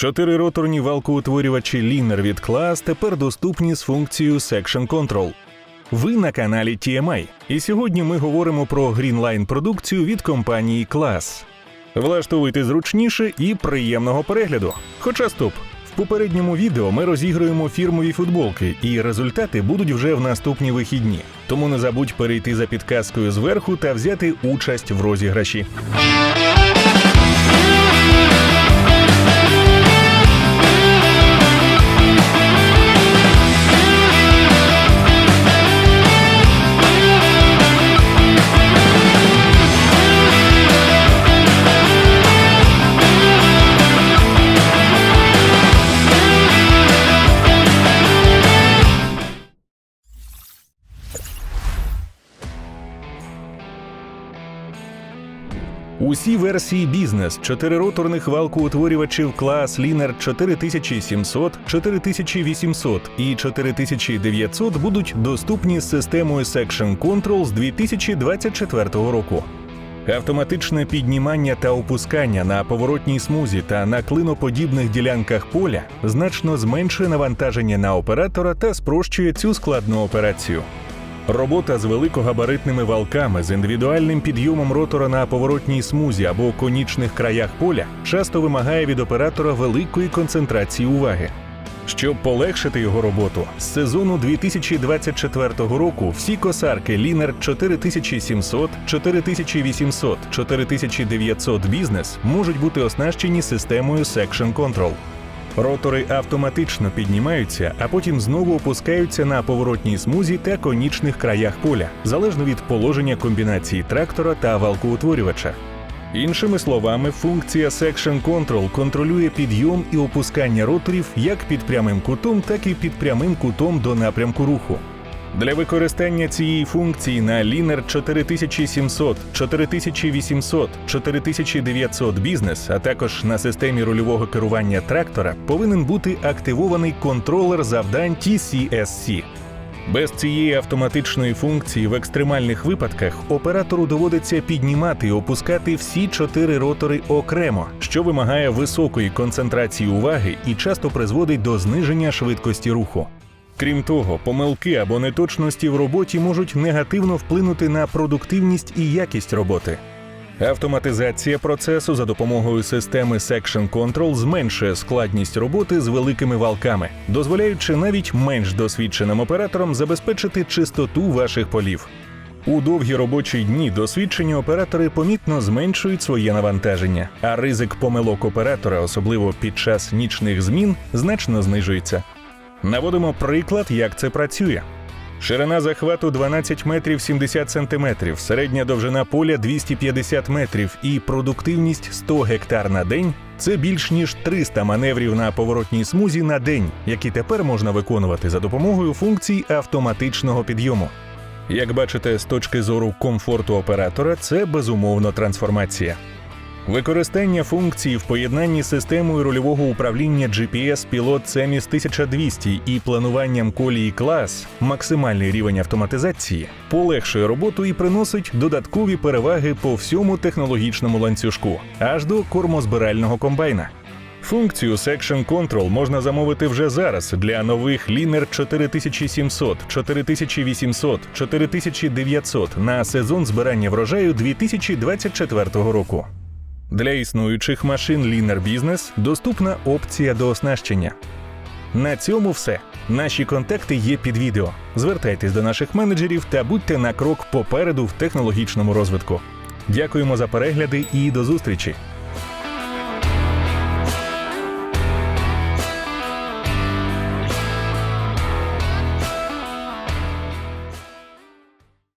Чотирироторні валкоутворювачі Liner від Class тепер доступні з функцією Section Control. Ви на каналі TMI, і сьогодні ми говоримо про Greenline продукцію від компанії Class. Влаштовуйте зручніше і приємного перегляду. Хоча стоп. В попередньому відео ми розігруємо фірмові футболки, і результати будуть вже в наступні вихідні. Тому не забудь перейти за підказкою зверху та взяти участь в розіграші. Усі версії бізнес чотирироторних валкоутворювачів клас Liner 4700, 4800 і 4900 будуть доступні з системою Section Control з 2024 року. Автоматичне піднімання та опускання на поворотній смузі та на клиноподібних ділянках поля значно зменшує навантаження на оператора та спрощує цю складну операцію. Робота з великогабаритними валками з індивідуальним підйомом ротора на поворотній смузі або конічних краях поля часто вимагає від оператора великої концентрації уваги. Щоб полегшити його роботу, з сезону 2024 року всі косарки Liner 4700, 4800, 4900 бізнес можуть бути оснащені системою Section Control. Ротори автоматично піднімаються, а потім знову опускаються на поворотній смузі та конічних краях поля, залежно від положення комбінації трактора та валкоутворювача. Іншими словами, функція Section Control контролює підйом і опускання роторів як під прямим кутом, так і під прямим кутом до напрямку руху. Для використання цієї функції на Liner 4700, 4800, 4900 бізнес, а також на системі рульового керування трактора повинен бути активований контролер завдань TCSC. Без цієї автоматичної функції в екстремальних випадках оператору доводиться піднімати і опускати всі чотири ротори окремо, що вимагає високої концентрації уваги і часто призводить до зниження швидкості руху. Крім того, помилки або неточності в роботі можуть негативно вплинути на продуктивність і якість роботи. Автоматизація процесу за допомогою системи Section Control зменшує складність роботи з великими валками, дозволяючи навіть менш досвідченим операторам забезпечити чистоту ваших полів. У довгі робочі дні досвідчені оператори помітно зменшують своє навантаження, а ризик помилок оператора, особливо під час нічних змін, значно знижується. Наводимо приклад, як це працює. Ширина захвату 12 метрів 70 сантиметрів, середня довжина поля 250 метрів і продуктивність 100 гектар на день це більш ніж 300 маневрів на поворотній смузі на день, які тепер можна виконувати за допомогою функцій автоматичного підйому. Як бачите, з точки зору комфорту оператора, це безумовно трансформація. Використання функції в поєднанні з системою рульового управління GPS Pilot CEMIS 1200 і плануванням колії клас, максимальний рівень автоматизації, полегшує роботу і приносить додаткові переваги по всьому технологічному ланцюжку, аж до кормозбирального комбайна. Функцію Section Control можна замовити вже зараз для нових Liner 4700, 4800, 4900 на сезон збирання врожаю 2024 року. Для існуючих машин Liner Business доступна опція до оснащення. На цьому все. Наші контакти є під відео. Звертайтесь до наших менеджерів та будьте на крок попереду в технологічному розвитку. Дякуємо за перегляди і до зустрічі!